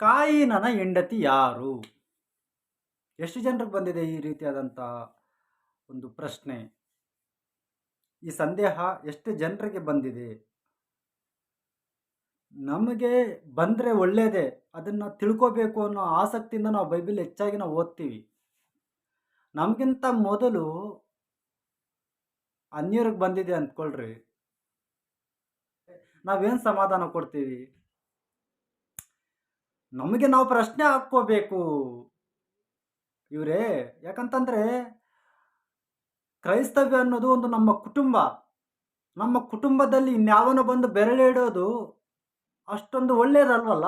ಕಾಯಿನನ ಹೆಂಡತಿ ಯಾರು? ಎಷ್ಟು ಜನರಿಗೆ ಬಂದಿದೆ ಈ ರೀತಿಯಾದಂಥ ಒಂದು ಪ್ರಶ್ನೆ. ಈ ಸಂದೇಹ ಎಷ್ಟು ಜನರಿಗೆ ಬಂದಿದೆ? ನಮಗೆ ಬಂದರೆ ಒಳ್ಳೆಯದೇ ಅದನ್ನು ತಿಳ್ಕೋಬೇಕು ಅನ್ನೋ ಆಸಕ್ತಿಯಿಂದ ನಾವು ಬೈಬಲ್ ಹೆಚ್ಚಾಗಿ ನಾವು ಓದ್ತೀವಿ. ನಮಗಿಂತ ಮೊದಲು ಅನ್ಯರಿಗೆ ಬಂದಿದೆ ಅಂದ್ಕೊಳ್ರಿ. ನಾವೇನು ಸಮಾಧಾನ ಕೊಡ್ತೀವಿ? ನಮಗೆ ನಾವು ಪ್ರಶ್ನೆ ಹಾಕ್ಕೋಬೇಕು. ಇವರೇ, ಯಾಕಂತಂದರೆ ಕ್ರೈಸ್ತವ್ಯ ಅನ್ನೋದು ಒಂದು ನಮ್ಮ ಕುಟುಂಬ. ನಮ್ಮ ಕುಟುಂಬದಲ್ಲಿ ಇನ್ಯಾವನ ಬಂದು ಬೆರಳಿಡೋದು ಅಷ್ಟೊಂದು ಒಳ್ಳೆಯದಲ್ವಲ್ಲ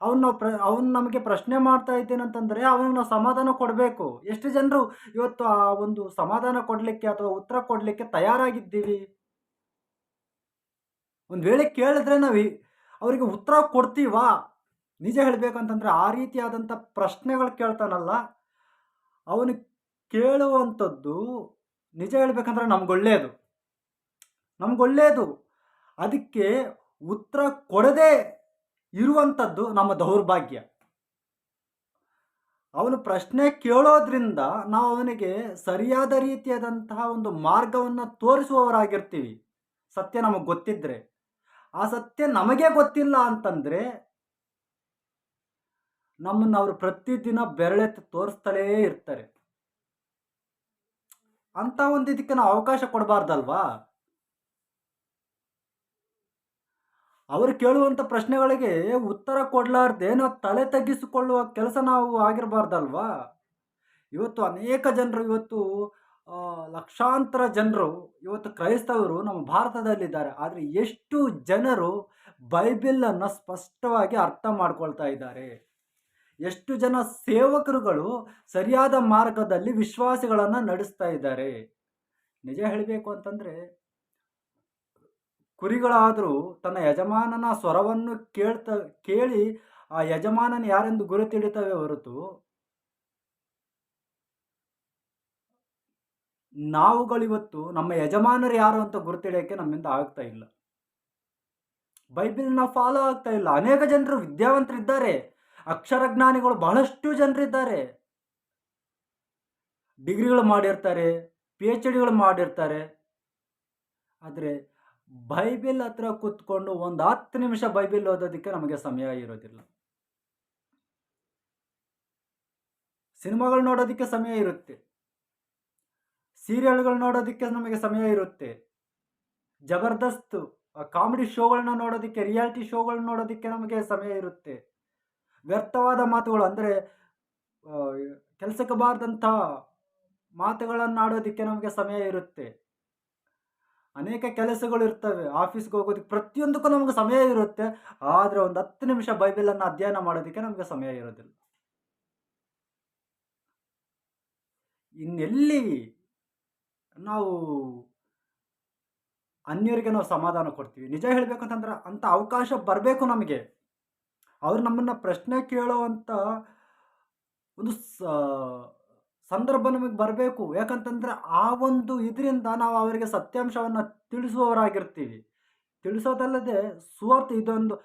ಅವನು ನಾವು ಪ್ರ, ಅವನು ನಮಗೆ ಪ್ರಶ್ನೆ ಮಾಡ್ತಾ ಇದ್ದೇನೆ ಅಂತಂದರೆ ಅವನಿಗೆ ನಾವು ಸಮಾಧಾನ ಕೊಡಬೇಕು. ಎಷ್ಟು ಜನರು ಇವತ್ತು ಆ ಒಂದು ಸಮಾಧಾನ ಕೊಡಲಿಕ್ಕೆ ಅಥವಾ ಉತ್ತರ ಕೊಡಲಿಕ್ಕೆ ತಯಾರಾಗಿದ್ದೀವಿ? ಒಂದು ವೇಳೆ ಕೇಳಿದ್ರೆ ನಾವು ಅವರಿಗೆ ಉತ್ತರ ಕೊಡ್ತೀವಾ? ನಿಜ ಹೇಳಬೇಕಂತಂದರೆ ಆ ರೀತಿಯಾದಂಥ ಪ್ರಶ್ನೆಗಳು ಕೇಳ್ತಾನಲ್ಲ, ಅವನು ಕೇಳುವಂಥದ್ದು ನಿಜ ಹೇಳ್ಬೇಕಂದ್ರೆ ನಮ್ಗೊಳ್ಳೆಯದು ನಮ್ಗೊಳ್ಳೆಯದು ಅದಕ್ಕೆ ಉತ್ತರ ಕೊಡದೇ ಇರುವಂಥದ್ದು ನಮ್ಮ ದೌರ್ಭಾಗ್ಯ. ಅವನು ಪ್ರಶ್ನೆ ಕೇಳೋದ್ರಿಂದ ನಾವು ಅವನಿಗೆ ಸರಿಯಾದ ರೀತಿಯಾದಂತಹ ಒಂದು ಮಾರ್ಗವನ್ನು ತೋರಿಸುವವರಾಗಿರ್ತೀವಿ. ಸತ್ಯ ನಮಗೆ ಗೊತ್ತಿದ್ರೆ. ಆ ಸತ್ಯ ನಮಗೆ ಗೊತ್ತಿಲ್ಲ ಅಂತಂದರೆ ನಮ್ಮನ್ನು ಅವರು ಪ್ರತಿದಿನ ಬೆರಳೆತ್ತಿ ತೋರಿಸ್ತಲೇ ಇರ್ತಾರೆ. ಅಂತ ಒಂದು ಇದಕ್ಕೆ ನಾವು ಅವಕಾಶ ಕೊಡಬಾರ್ದಲ್ವಾ? ಅವರು ಕೇಳುವಂಥ ಪ್ರಶ್ನೆಗಳಿಗೆ ಉತ್ತರ ಕೊಡಲಾರ್ದೆ ನಾವು ತಲೆ ತಗ್ಗಿಸಿಕೊಳ್ಳುವ ಕೆಲಸ ನಾವು ಆಗಿರಬಾರ್ದಲ್ವಾ? ಇವತ್ತು ಅನೇಕ ಜನರು ಇವತ್ತು ಲಕ್ಷಾಂತರ ಜನರು ಇವತ್ತು ಕ್ರೈಸ್ತವರು ನಮ್ಮ ಭಾರತದಲ್ಲಿದ್ದಾರೆ. ಆದರೆ ಎಷ್ಟು ಜನರು ಬೈಬಿಲನ್ನು ಸ್ಪಷ್ಟವಾಗಿ ಅರ್ಥ ಮಾಡ್ಕೊಳ್ತಾ ಇದ್ದಾರೆ? ಎಷ್ಟು ಜನ ಸೇವಕರುಗಳು ಸರಿಯಾದ ಮಾರ್ಗದಲ್ಲಿ ವಿಶ್ವಾಸಿಗಳನ್ನು ನಡೆಸ್ತಾ ಇದ್ದಾರೆ. ನಿಜ ಹೇಳಬೇಕು ಅಂತಂದರೆ, ಕುರಿಗಳಾದರೂ ತನ್ನ ಯಜಮಾನನ ಸ್ವರವನ್ನು ಕೇಳ್ತ, ಕೇಳಿ ಆ ಯಜಮಾನನ ಯಾರೆಂದು ಗುರುತಿಡಿತವೆ ಹೊರತು, ನಾವುಗಳಿವತ್ತು ನಮ್ಮ ಯಜಮಾನರು ಯಾರು ಅಂತ ಗುರುತಿಡಿಯೋಕ್ಕೆ ನಮ್ಮಿಂದ ಆಗ್ತಾ ಇಲ್ಲ. ಬೈಬಿಲ್ನ ಫಾಲೋ ಆಗ್ತಾ ಇಲ್ಲ. ಅನೇಕ ಜನರು ವಿದ್ಯಾವಂತರಿದ್ದಾರೆ. ಅಕ್ಷರಜ್ಞಾನಿಗಳು ಬಹಳಷ್ಟು ಜನರಿದ್ದಾರೆ. ಡಿಗ್ರಿಗಳು ಮಾಡಿರ್ತಾರೆ ಪಿ ಎಚ್ ಡಿಗಳು ಮಾಡಿರ್ತಾರೆ. ಆದರೆ ಬೈಬಿಲ್ ಹತ್ರ ಕೂತ್ಕೊಂಡು ಒಂದು ಹತ್ತು ನಿಮಿಷ ಬೈಬಿಲ್ ಓದೋದಕ್ಕೆ ನಮಗೆ ಸಮಯ ಇರೋದಿಲ್ಲ. ಸಿನಿಮಾಗಳು ನೋಡೋದಕ್ಕೆ ಸಮಯ ಇರುತ್ತೆ. ಸೀರಿಯಲ್ಗಳು ನೋಡೋದಕ್ಕೆ ನಮಗೆ ಸಮಯ ಇರುತ್ತೆ. ಜಬರ್ದಸ್ತ್ ಕಾಮಿಡಿ ಶೋಗಳನ್ನ ನೋಡೋದಕ್ಕೆ, ರಿಯಾಲಿಟಿ ಶೋಗಳನ್ನ ನೋಡೋದಕ್ಕೆ ನಮಗೆ ಸಮಯ ಇರುತ್ತೆ. ವ್ಯರ್ಥವಾದ ಮಾತುಗಳು ಅಂದರೆ ಕೆಲಸಕ್ಕೆ ಬಾರದಂಥ ಮಾತುಗಳನ್ನು ಆಡೋದಕ್ಕೆ ನಮಗೆ ಸಮಯ ಇರುತ್ತೆ. ಅನೇಕ ಕೆಲಸಗಳು ಇರ್ತವೆ. ಆಫೀಸ್ಗೆ ಹೋಗೋದಕ್ಕೆ ಪ್ರತಿಯೊಂದಕ್ಕೂ ನಮಗೆ ಸಮಯ ಇರುತ್ತೆ. ಆದರೆ ಒಂದು ಹತ್ತು ನಿಮಿಷ ಬೈಬಲನ್ನು ಅಧ್ಯಯನ ಮಾಡೋದಕ್ಕೆ ನಮಗೆ ಸಮಯ ಇರೋದಿಲ್ಲ. ಇನ್ನೆಲ್ಲಿ ನಾವು ಅನ್ಯರಿಗೆ ನಾವು ಸಮಾಧಾನ ಕೊಡ್ತೀವಿ. ನಿಜ ಹೇಳಬೇಕಂತಂದ್ರೆ ಅಂಥ ಅವಕಾಶ ಬರಬೇಕು ನಮಗೆ. ಅವ್ರು ನಮ್ಮನ್ನು ಪ್ರಶ್ನೆ ಕೇಳೋವಂಥ ಒಂದು ಸ- ಸಂದರ್ಭ ನಮಗೆ ಬರಬೇಕು. ಯಾಕಂತಂದರೆ ಆ ಒಂದು ಇದರಿಂದ ನಾವು ಅವರಿಗೆ ಸತ್ಯಾಂಶವನ್ನು ತಿಳಿಸುವವರಾಗಿರ್ತೀವಿ. ತಿಳಿಸೋದಲ್ಲದೆ ಸುವಾರ್ಥ ಇದೊಂದು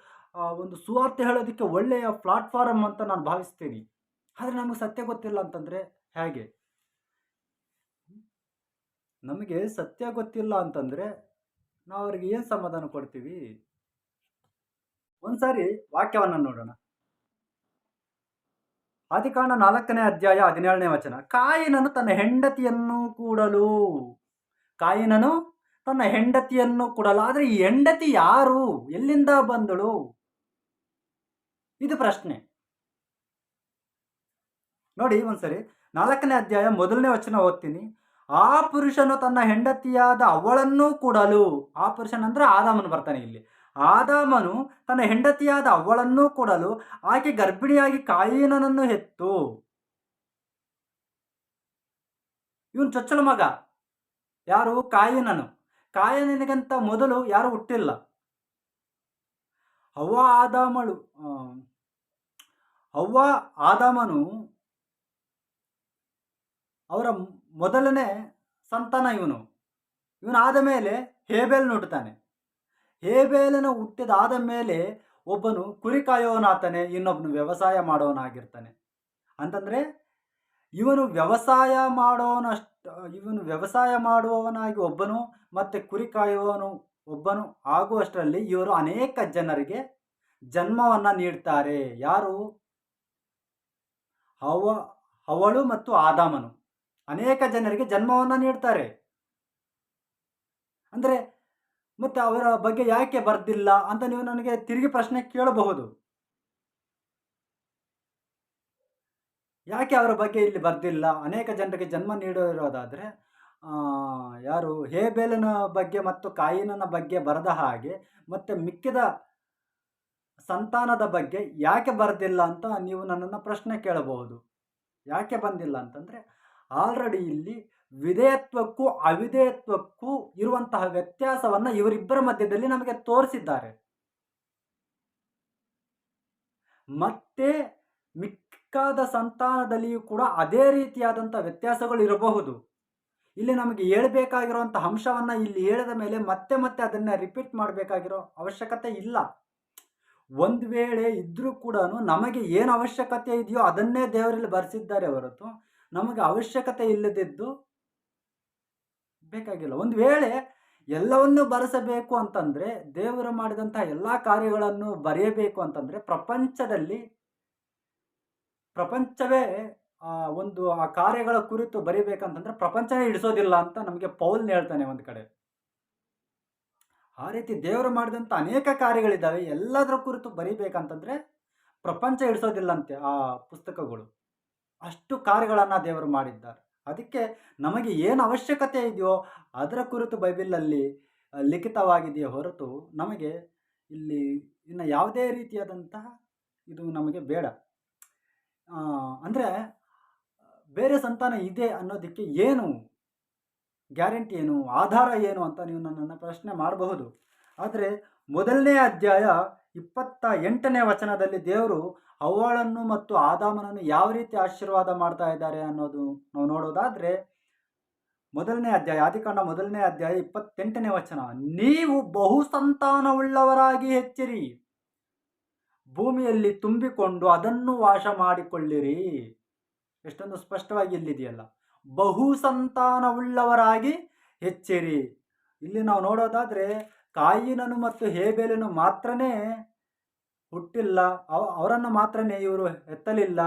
ಒಂದು ಸುವಾರ್ತೆ ಹೇಳೋದಕ್ಕೆ ಒಳ್ಳೆಯ ಪ್ಲಾಟ್ಫಾರಮ್ ಅಂತ ನಾನು ಭಾವಿಸ್ತೀನಿ. ಆದರೆ ನಮಗೆ ಸತ್ಯ ಗೊತ್ತಿಲ್ಲ ಅಂತಂದರೆ ಹೇಗೆ? ನಮಗೆ ಸತ್ಯ ಗೊತ್ತಿಲ್ಲ ಅಂತಂದರೆ ನಾವು ಅವ್ರಿಗೆ ಏನು ಸಮಾಧಾನ ಕೊಡ್ತೀವಿ? ಒಂದ್ಸಾರಿ ವಾಕ್ಯವನ್ನು ನೋಡೋಣ. ಆದಿಕಾಂಡ ನಾಲ್ಕನೇ ಅಧ್ಯಾಯ ಹದಿನೇಳನೇ ವಚನ. ಕಾಯಿನನು ತನ್ನ ಹೆಂಡತಿಯನ್ನು ಕೂಡಲು. ಕಾಯಿನನು ತನ್ನ ಹೆಂಡತಿಯನ್ನು ಕೂಡಲು. ಆದರೆ ಈ ಹೆಂಡತಿ ಯಾರು? ಎಲ್ಲಿಂದ ಬಂದಳು? ಇದು ಪ್ರಶ್ನೆ. ನೋಡಿ ಒಂದ್ಸರಿ, ನಾಲ್ಕನೇ ಅಧ್ಯಾಯ ಮೊದಲನೇ ವಚನ ಓದ್ತೀನಿ. ಆ ಪುರುಷನು ತನ್ನ ಹೆಂಡತಿಯಾದ ಅವಳನ್ನೂ ಕೂಡಲು. ಆ ಪುರುಷನಂದ್ರೆ ಆದಾಮನು ಬರ್ತಾನೆ ಇಲ್ಲಿ. ಆದಾಮನು ತನ್ನ ಹೆಂಡತಿಯಾದ ಅವಳನ್ನೂ ಕೊಡಲು ಆಕೆ ಗರ್ಭಿಣಿಯಾಗಿ ಕಾಯಿನನನ್ನು ಹೆತ್ತು. ಇವನು ಚೊಚ್ಚಲ ಮಗ. ಯಾರು? ಕಾಯಿನನು. ಕಾಯಿನನಿಗಂತ ಮೊದಲು ಯಾರು ಹುಟ್ಟಿಲ್ಲ. ಅವ್ವ ಆದಾಮಳು ಅವ್ವ ಆದಾಮನು ಅವರ ಮೊದಲನೇ ಸಂತಾನ ಇವನು. ಇವನು ಆದ ಮೇಲೆ ಹೇಬೆಲ್ ಹುಟ್ಟುತ್ತಾನೆ ಹೇಬೇಲನ ಹುಟ್ಟಿದಾದ ಮೇಲೆ ಒಬ್ಬನು ಕುರಿ ಕಾಯೋನಾಗ್ತಾನೆ ಇನ್ನೊಬ್ಬನು ವ್ಯವಸಾಯ ಮಾಡೋನಾಗಿರ್ತಾನೆ. ಅಂತಂದರೆ, ಇವನು ವ್ಯವಸಾಯ ಮಾಡೋನಷ್ಟು, ಇವನು ವ್ಯವಸಾಯ ಮಾಡುವವನಾಗಿ ಒಬ್ಬನು ಮತ್ತು ಕುರಿ ಕಾಯುವವನು ಒಬ್ಬನು ಆಗುವಷ್ಟರಲ್ಲಿ ಇವರು ಅನೇಕ ಜನರಿಗೆ ಜನ್ಮವನ್ನು ನೀಡ್ತಾರೆ. ಯಾರು? ಅವ ಅವಳು ಮತ್ತು ಆದಾಮನು. ಅನೇಕ ಜನರಿಗೆ ಜನ್ಮವನ್ನು ನೀಡ್ತಾರೆ. ಅಂದರೆ ಮತ್ತು ಅವರ ಬಗ್ಗೆ ಯಾಕೆ ಬರ್ದಿಲ್ಲ ಅಂತ ನೀವು ನನಗೆ ತಿರುಗಿ ಪ್ರಶ್ನೆ ಕೇಳಬಹುದು. ಯಾಕೆ ಅವರ ಬಗ್ಗೆ ಇಲ್ಲಿ ಬರ್ದಿಲ್ಲ? ಅನೇಕ ಜನರಿಗೆ ಜನ್ಮ ನೀಡಿರೋದಾದರೆ ಯಾರು ಹೇಬೇಲನ ಬಗ್ಗೆ ಮತ್ತು ಕಾಯಿನನ ಬಗ್ಗೆ ಬರದ ಹಾಗೆ, ಮತ್ತು ಮಿಕ್ಕಿದ ಸಂತಾನದ ಬಗ್ಗೆ ಯಾಕೆ ಬರೆದಿಲ್ಲ ಅಂತ ನೀವು ನನ್ನನ್ನು ಪ್ರಶ್ನೆ ಕೇಳಬಹುದು. ಯಾಕೆ ಬಂದಿಲ್ಲ ಅಂತಂದರೆ, ಆಲ್ರೆಡಿ ಇಲ್ಲಿ ವಿಧೇಯತ್ವಕ್ಕೂ ಅವಿಧೇಯತ್ವಕ್ಕೂ ಇರುವಂತಹ ವ್ಯತ್ಯಾಸವನ್ನು ಇವರಿಬ್ಬರ ಮಧ್ಯದಲ್ಲಿ ನಮಗೆ ತೋರಿಸಿದ್ದಾರೆ. ಮತ್ತೆ ಮಿಕ್ಕಾದ ಸಂತಾನದಲ್ಲಿಯೂ ಕೂಡ ಅದೇ ರೀತಿಯಾದಂಥ ವ್ಯತ್ಯಾಸಗಳು ಇರಬಹುದು. ಇಲ್ಲಿ ನಮಗೆ ಹೇಳಬೇಕಾಗಿರುವಂಥ ಅಂಶವನ್ನು ಇಲ್ಲಿ ಹೇಳಿದ ಮೇಲೆ ಮತ್ತೆ ಮತ್ತೆ ಅದನ್ನು ರಿಪೀಟ್ ಮಾಡಬೇಕಾಗಿರೋ ಅವಶ್ಯಕತೆ ಇಲ್ಲ. ಒಂದು ವೇಳೆ ಇದ್ದರೂ ಕೂಡ ನಮಗೆ ಏನು ಅವಶ್ಯಕತೆ ಇದೆಯೋ ಅದನ್ನೇ ದೇವರಲ್ಲಿ ಬರೆಸಿದ್ದಾರೆ ಹೊರತು ನಮಗೆ ಅವಶ್ಯಕತೆ ಇಲ್ಲದಿದ್ದು ಬೇಕಾಗಿಲ್ಲ. ಒಂದು ವೇಳೆ ಎಲ್ಲವನ್ನೂ ಬರೆಸಬೇಕು ಅಂತಂದರೆ, ದೇವರು ಮಾಡಿದಂತಹ ಎಲ್ಲ ಕಾರ್ಯಗಳನ್ನು ಬರೆಯಬೇಕು ಅಂತಂದರೆ ಪ್ರಪಂಚದಲ್ಲಿ, ಪ್ರಪಂಚವೇ ಒಂದು, ಆ ಕಾರ್ಯಗಳ ಕುರಿತು ಬರೀಬೇಕಂತಂದ್ರೆ ಪ್ರಪಂಚನೇ ಹಿಡಿಸೋದಿಲ್ಲ ಅಂತ ನಮಗೆ ಪೌಲ್ ಹೇಳ್ತಾನೆ ಒಂದು ಕಡೆ. ಆ ರೀತಿ ದೇವರು ಮಾಡಿದಂಥ ಅನೇಕ ಕಾರ್ಯಗಳಿದ್ದಾವೆ, ಎಲ್ಲದರ ಕುರಿತು ಬರೀಬೇಕಂತಂದರೆ ಪ್ರಪಂಚ ಹಿಡಿಸೋದಿಲ್ಲಂತೆ ಆ ಪುಸ್ತಕಗಳು. ಅಷ್ಟು ಕಾರ್ಯಗಳನ್ನು ದೇವರು ಮಾಡಿದ್ದಾರೆ. ಅದಕ್ಕೆ ನಮಗೆ ಏನು ಅವಶ್ಯಕತೆ ಇದೆಯೋ ಅದರ ಕುರಿತು ಬೈಬಲಲ್ಲಿ ಲಿಖಿತವಾಗಿದೆಯೇ ಹೊರತು ನಮಗೆ ಇಲ್ಲಿ ಇನ್ನು ಯಾವುದೇ ರೀತಿಯಾದಂತಹ ಇದು ನಮಗೆ ಬೇಡ. ಅಂದರೆ ಬೇರೆ ಸಂತಾನ ಇದೆ ಅನ್ನೋದಕ್ಕೆ ಏನು ಗ್ಯಾರಂಟಿ ಏನು, ಆಧಾರ ಏನು ಅಂತ ನೀವು ನನ್ನನ್ನು ಪ್ರಶ್ನೆ ಮಾಡಬಹುದು. ಆದರೆ ಮೊದಲನೇ ಅಧ್ಯಾಯ ಇಪ್ಪತ್ತ ಎಂಟನೇ ವಚನದಲ್ಲಿ ದೇವರು ಅವಳನ್ನು ಮತ್ತು ಆದಾಮನನ್ನು ಯಾವ ರೀತಿ ಆಶೀರ್ವಾದ ಮಾಡ್ತಾ ಇದ್ದಾರೆ ಅನ್ನೋದು ನಾವು ನೋಡೋದಾದರೆ ಮೊದಲನೇ ಅಧ್ಯಾಯ, ಆದಿಕಾಂಡ ಮೊದಲನೇ ಅಧ್ಯಾಯ ಇಪ್ಪತ್ತೆಂಟನೇ ವಚನ. ನೀವು ಬಹು ಸಂತಾನವುಳ್ಳವರಾಗಿ ಹೆಚ್ಚಿರಿ. ಭೂಮಿಯಲ್ಲಿ ತುಂಬಿಕೊಂಡು ಅದನ್ನು ವಾಶ ಮಾಡಿಕೊಳ್ಳಿರಿ. ಎಷ್ಟೊಂದು ಸ್ಪಷ್ಟವಾಗಿ ಇಲ್ಲಿದೆಯಲ್ಲ ಬಹು ಸಂತಾನವುಳ್ಳವರಾಗಿ ಹೆಚ್ಚಿರಿ. ಇಲ್ಲಿ ನಾವು ನೋಡೋದಾದರೆ ಕಾಯಿನನು ಮತ್ತು ಹೇಬೇಲನು ಮಾತ್ರನೇ ಹುಟ್ಟಿಲ್ಲ, ಅವ, ಅವರನ್ನು ಮಾತ್ರನೇ ಇವರು ಎತ್ತಲಿಲ್ಲ.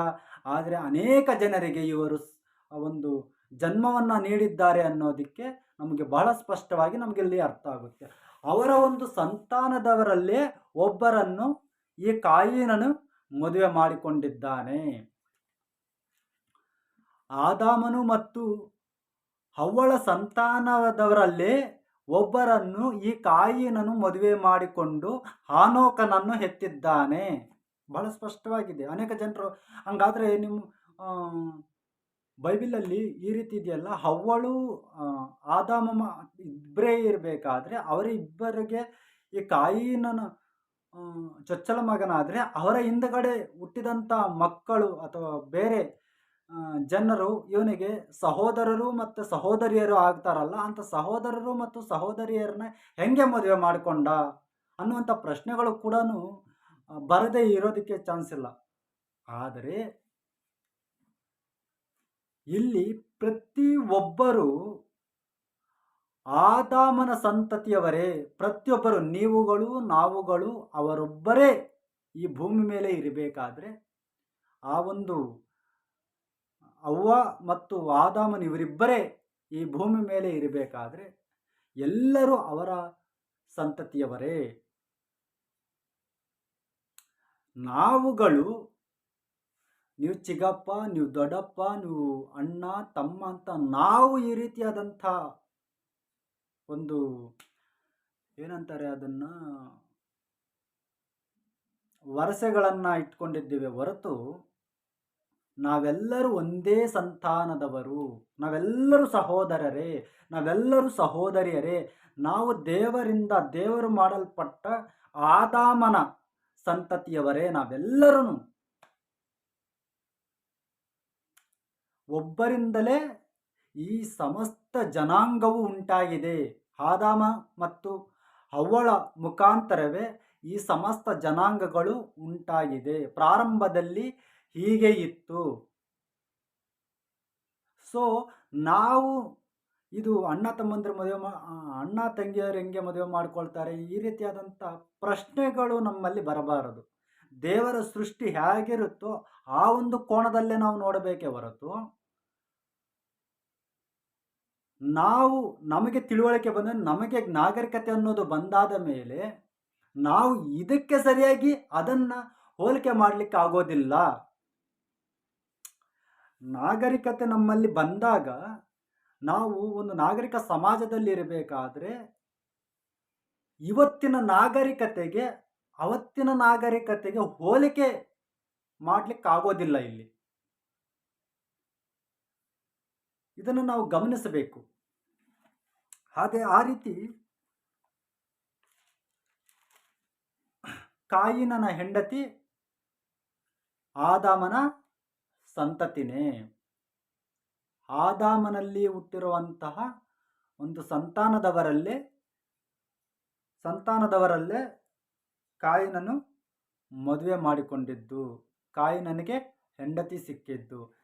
ಆದರೆ ಅನೇಕ ಜನರಿಗೆ ಇವರು ಒಂದು ಜನ್ಮವನ್ನು ನೀಡಿದ್ದಾರೆ ಅನ್ನೋದಕ್ಕೆ ನಮಗೆ ಬಹಳ ಸ್ಪಷ್ಟವಾಗಿ ನಮಗೆ ಇಲ್ಲಿ ಅರ್ಥ ಆಗುತ್ತೆ. ಅವರ ಒಂದು ಸಂತಾನದವರಲ್ಲೇ ಒಬ್ಬರನ್ನು ಈ ಕಾಯಿನನು ಮದುವೆ ಮಾಡಿಕೊಂಡಿದ್ದಾನೆ. ಆದಾಮನು ಮತ್ತು ಹವ್ವಳ ಸಂತಾನದವರಲ್ಲೇ ಒಬ್ಬರನ್ನು ಈ ಕಾಯಿನನು ಮದುವೆ ಮಾಡಿಕೊಂಡು ಹಾನೋಕನನ್ನು ಹೆತ್ತಿದ್ದಾನೆ. ಬಹಳ ಸ್ಪಷ್ಟವಾಗಿದೆ. ಅನೇಕ ಜನರು ಹಂಗಾದರೆ ನಿಮ್ಮ ಬೈಬಿಲಲ್ಲಿ ಈ ರೀತಿ ಇದೆಯಲ್ಲ ಹವ್ವಳು ಆದಾಮ ಇಬ್ಬರೇ ಇರಬೇಕಾದ್ರೆ ಅವರಿಬ್ಬರಿಗೆ ಈ ಕಾಯಿನ ಚೊಚ್ಚಲ ಮಗನಾದರೆ ಅವರ ಹಿಂದಗಡೆ ಹುಟ್ಟಿದಂಥ ಮಕ್ಕಳು ಅಥವಾ ಬೇರೆ ಜನರು ಇವನಿಗೆ ಸಹೋದರರು ಮತ್ತು ಸಹೋದರಿಯರು ಆಗ್ತಾರಲ್ಲ ಅಂಥ ಸಹೋದರರು ಮತ್ತು ಸಹೋದರಿಯರನ್ನ ಹೆಂಗೆ ಮದುವೆ ಮಾಡಿಕೊಂಡ ಅನ್ನುವಂಥ ಪ್ರಶ್ನೆಗಳು ಕೂಡ ಬರದೇ ಇರೋದಕ್ಕೆ ಚಾನ್ಸ್ ಇಲ್ಲ. ಆದರೆ, ಇಲ್ಲಿ ಪ್ರತಿ ಒಬ್ಬರು ಆದಾಮನ ಸಂತತಿಯವರೇ, ಪ್ರತಿಯೊಬ್ಬರು ನೀವುಗಳು, ನಾವುಗಳು, ಅವರೊಬ್ಬರೇ ಈ ಭೂಮಿ ಮೇಲೆ ಇರಬೇಕಾದ್ರೆ, ಆ ಒಂದು ಅವ್ವ ಮತ್ತು ಆದಾಮನ್ ಇವರಿಬ್ಬರೇ ಈ ಭೂಮಿ ಮೇಲೆ ಇರಬೇಕಾದ್ರೆ ಎಲ್ಲರೂ ಅವರ ಸಂತತಿಯವರೇ. ನಾವುಗಳು, ನೀವು ಚಿಗಪ್ಪ, ನೀವು ದೊಡ್ಡಪ್ಪ, ನೀವು ಅಣ್ಣ, ತಮ್ಮ ಅಂತ ನಾವು ಈ ರೀತಿಯಾದಂಥ ಒಂದು ಏನಂತಾರೆ ಅದನ್ನು? ವರಸೆಗಳನ್ನು ಇಟ್ಕೊಂಡಿದ್ದೇವೆ ಹೊರತು ನಾವೆಲ್ಲರೂ ಒಂದೇ ಸಂತಾನದವರು, ನಾವೆಲ್ಲರೂ ಸಹೋದರರೇ, ನಾವೆಲ್ಲರೂ ಸಹೋದರಿಯರೇ, ನಾವು ದೇವರಿಂದ ದೇವರು ಮಾಡಲ್ಪಟ್ಟ ಆದಾಮನ ಸಂತತಿಯವರೇ ನಾವೆಲ್ಲರೂ ಒಬ್ಬರಿಂದಲೇ ಈ ಸಮಸ್ತ ಜನಾಂಗವು ಉಂಟಾಗಿದೆ. ಆದಾಮ ಮತ್ತು ಅವಳ ಮುಖಾಂತರವೇ ಈ ಸಮಸ್ತ ಜನಾಂಗಗಳು ಉಂಟಾಗಿದೆ. ಪ್ರಾರಂಭದಲ್ಲಿ ಹೀಗೆ ಇತ್ತು. ಸೊ ನಾವು ಇದು ಅಣ್ಣ ತಮ್ಮಂದ್ರ ಮದುವೆ ಅಣ್ಣ ತಂಗಿಯರು ಹೆಂಗೆ ಮದುವೆ ಮಾಡ್ಕೊಳ್ತಾರೆ? ಈ ರೀತಿಯಾದಂಥ ಪ್ರಶ್ನೆಗಳು ನಮ್ಮಲ್ಲಿ ಬರಬಾರದು. ದೇವರ ಸೃಷ್ಟಿ ಹೇಗಿರುತ್ತೋ ಆ ಒಂದು ಕೋಣದಲ್ಲೇ ನಾವು ನೋಡಬೇಕೇ ಹೊರತು, ನಾವು ನಮಗೆ ತಿಳುವಳಿಕೆ ಬಂದ ನಮಗೆ ನಾಗರಿಕತೆ ಅನ್ನೋದು ಬಂದಾದ ಮೇಲೆ ನಾವು ಇದಕ್ಕೆ ಸರಿಯಾಗಿ ಅದನ್ನು ಹೋಲಿಕೆ ಮಾಡಲಿಕ್ಕೆ ಆಗೋದಿಲ್ಲ. ನಾಗರಿಕತೆ ನಮ್ಮಲ್ಲಿ ಬಂದಾಗ ನಾವು ಒಂದು ನಾಗರಿಕ ಸಮಾಜದಲ್ಲಿ ಇರಬೇಕಾದ್ರೆ ಇವತ್ತಿನ ನಾಗರಿಕತೆಗೆ, ಅವತ್ತಿನ ನಾಗರಿಕತೆಗೆ ಹೋಲಿಕೆ ಮಾಡಲಿಕ್ಕಾಗೋದಿಲ್ಲ ಇಲ್ಲಿ. ಇದನ್ನು ನಾವು ಗಮನಿಸಬೇಕು. ಹಾಗೆ ಆ ರೀತಿ ಕಾಯಿನನ ಹೆಂಡತಿ, ಆದಾಮನ ಸಂತತಿನೇ. ಆದಾಮನಲ್ಲಿ ಹುಟ್ಟಿರುವಂತಹ ಒಂದು ಸಂತಾನದವರಲ್ಲೇ ಸಂತಾನದವರಲ್ಲೇ ಕಾಯಿನನು ಮದುವೆ ಮಾಡಿಕೊಂಡಿದ್ದು ಕಾಯಿನನಿಗೆ ಹೆಂಡತಿ ಸಿಕ್ಕಿದ್ದು.